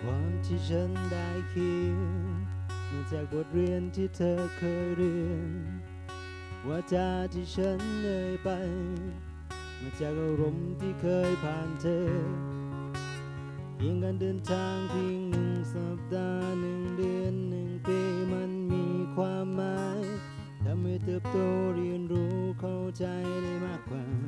ความที่ฉันได้เขียนมาจากบทเรียนที่เธอเคยเรียนว่าจาที่ฉันเอ่ยไป มาจากอารมณ์ที่เคยผ่านเธอเพียงการเดินทางเพียงหนึ่งสัปดาห์หนึ่งเดือนหนึ่งปีมันมีความหมายทำให้เติบโตเรียนรู้เข้าใจได้มากกว่า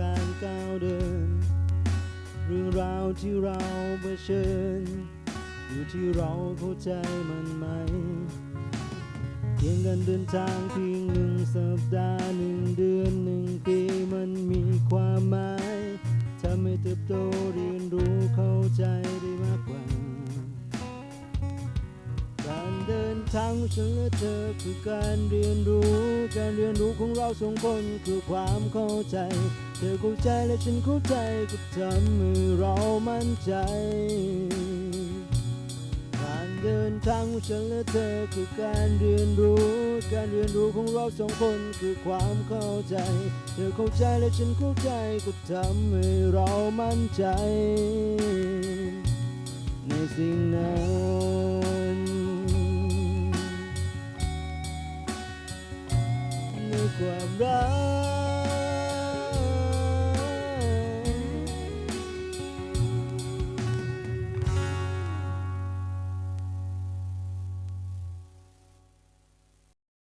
การก้าวเดิน เรื่องราวที่เราเผชิญ อยู่ที่เราเข้าใจมันไหมเพียงกันเดินทางเพียงหนึ่งสัปดาห์หนึ่งเดือนหนึ่งปีมันมีความหมายทำให้เติบโตเรียนรู้เข้าใจ ทางของฉันและเธอคือการเรียนรู้ การเรียนรู้ของเราสองคนคือความเข้าใจ เธอเข้าใจและฉันเข้าใจก็ทำให้เรามั่นใจการเดินทางของฉันและเธอคือการเรียนรู้ การเรียนรู้ของเราสองคนคือความเข้าใจ เธอเข้าใจและฉันเข้าใจก็ทำให้เรามั่นใจ ในสิ่งนั้น ความรัก